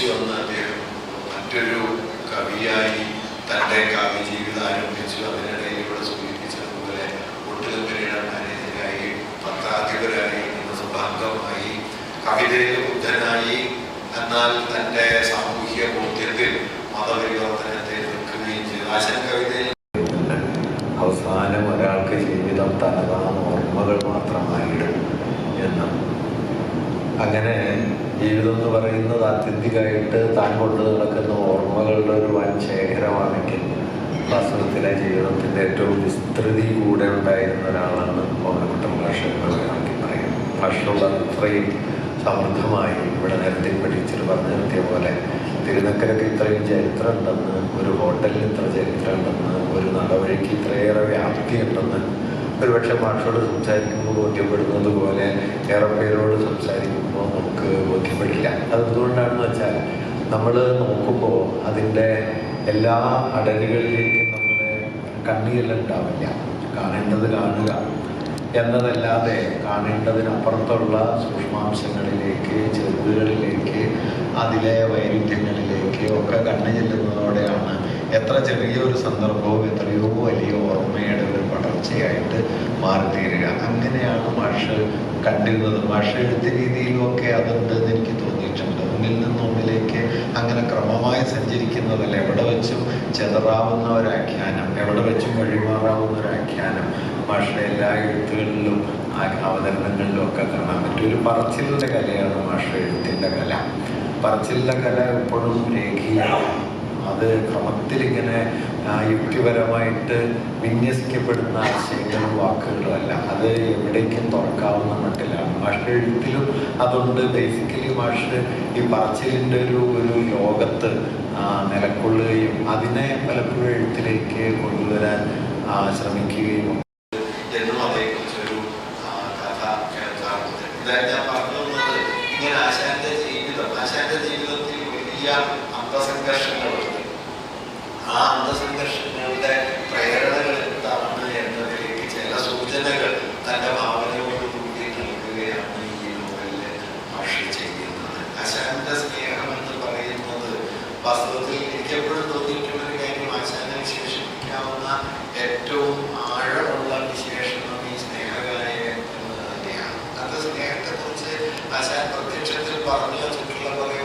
തിരിച്ചു വന്ന അദ്ദേഹം മറ്റൊരു കവിയായി തന്റെ കവി ജീവിതം ആരംഭിച്ചു. അതിനിടയിൽ ഇവിടെ സൂചിപ്പിച്ചതുപോലെ ഒട്ടുകമ്പനിയുടെ മാനേജരായി പത്രാധിപരായി നിയമസഭാംഗമായി കവിതയിൽ ബുദ്ധനായി. എന്നാൽ തന്റെ സാമൂഹിക ബോധ്യത്തിൽ മതപരിവർത്തനത്തെ നിൽക്കുകയും ചെയ്തു. ആശൻ കവിതയിൽ അവസാനം ഒരാൾക്ക് ജീവിതം തനതാം ഓർമ്മകൾ മാത്രമായിടും എന്നും അങ്ങനെ ജീവിതം എന്ന് പറയുന്നത് ആത്യന്തികമായിട്ട് താൻ കൊണ്ടു നടക്കുന്ന ഓർമ്മകളുടെ ഒരു വൻ ശേഖരമാണെങ്കിൽ വാസ്തവത്തിലെ ജീവിതത്തിന്റെ ഏറ്റവും വിസ്തൃതി കൂടെ ഉണ്ടായിരുന്ന ഒരാളാണ് പൗരക്കുട്ടൻ ഭാഷ എന്ന് വേണമെങ്കിൽ പറയാം. ഭാഷയുള്ള അത്രയും സമൃദ്ധമായി ഇവിടെ നേരത്തെ പഠിച്ചിട്ട് പറഞ്ഞു നിർത്തിയ പോലെ തിരുനക്കരക്ക് ഇത്രയും ചരിത്രം ഉണ്ടെന്ന് ഒരു ഹോട്ടലിന് ഇത്ര ചരിത്രം ഉണ്ടെന്ന് ഒരു നടവഴിക്ക് ഇത്രയേറെ വ്യാപ്തി ഉണ്ടെന്ന് ഒരുപക്ഷെ ഭാഷയോട് സംസാരിക്കുമ്പോൾ ബോധ്യപ്പെടുന്നത് പോലെ ഏറെ പേരോട് സംസാരിക്കുമ്പോൾ നമുക്ക് ബോധ്യപ്പെടില്ല. അതെന്തുകൊണ്ടാണെന്ന് വെച്ചാൽ നമ്മൾ നോക്കുമ്പോൾ അതിന്റെ എല്ലാ അടലുകളിലേക്കും നമ്മുടെ കണ്ണീരിലുണ്ടാവില്ല കാണേണ്ടത് കാണുക എന്നതല്ലാതെ കാണേണ്ടതിനപ്പുറത്തുള്ള സൂക്ഷ്മാംശങ്ങളിലേക്ക് ചെറുതുകളിലേക്ക് അതിലെ വൈരുദ്ധ്യങ്ങളിലേക്ക് എത്ര ചെറിയൊരു സന്ദർഭവും എത്രയോ വലിയ ഓർമ്മയുടെ ഒരു പടർച്ചയായിട്ട് മാറിത്തീരുക അങ്ങനെയാണ് മാഷ് കണ്ടിരുന്നത്. മാഷ് എഴുത്ത രീതിയിലുമൊക്കെ അതുണ്ട് എന്ന് എനിക്ക് തോന്നിയിട്ടുണ്ട്. ഒന്നിൽ നിന്ന് ഒന്നിലേക്ക് അങ്ങനെ ക്രമമായി സഞ്ചരിക്കുന്നതല്ല എവിടെ വെച്ചും ചെതറാവുന്ന ഒരാഖ്യാനം എവിടെ വെച്ചും വഴിമാറാവുന്ന ഒരാഖ്യാനം മാഷയുടെ എല്ലാ എഴുത്തുകളിലും അവതരണങ്ങളിലും ഒക്കെ കാണാൻ പറ്റും. ഒരു പറച്ചിലിന്റെ കലയാണ് മാഷ എഴുത്തിന്റെ കല. പറച്ചിലിന്റെ കല എപ്പോഴും രേഖീയമാണ്. അത് ക്രമത്തിലിങ്ങനെ യുക്തിപരമായിട്ട് വിന്യസിക്കപ്പെടുന്ന ആശയങ്ങളും വാക്കുകളും അത് എവിടേക്കും തുറക്കാവുന്ന മട്ടിലാണ്. ഭാഷ എഴുത്തിലും അതുകൊണ്ട് ബേസിക്കലി ഭാഷ ഈ പറച്ചിലിന്റെ ഒരു ഒരു ലോകത്ത് നിലക്കൊള്ളുകയും അതിനെ പലപ്പോഴും എഴുത്തിലേക്ക് കൊണ്ടുവരാൻ ശ്രമിക്കുകയും ആശാന്റെ ജീവിതം ആശാന്റെ ജീവിതത്തിൽ വലിയ അന്തസംഘർഷങ്ങളുണ്ട്. ആ അന്തസംഘർഷങ്ങളുടെ പ്രേരണകൾ എന്താണ് എന്നതിലേക്ക് ചില സൂചനകൾ തന്റെ ഭാവനയോട് കൂടി നൽകുകയാണ് ഈ നോവലിലെ ഭാഷ ചെയ്യുന്നത്. ആശാന്റെ സ്നേഹം എന്ന് പറയുന്നത് വാസ്തവത്തിൽ എനിക്ക് തോന്നിയിട്ടുള്ള ഒരു കാര്യം ആശാനെ വിശേഷിപ്പിക്കാവുന്ന ഏറ്റവും ആഴമുള്ള വിശേഷണം ഈ സ്നേഹകായ എന്നത് തന്നെയാണ്. അത് സ്നേഹത്തെക്കുറിച്ച് ആശാൻ പ്രത്യക്ഷത്തിൽ പറഞ്ഞു വെച്ചിട്ടുള്ള കുറെ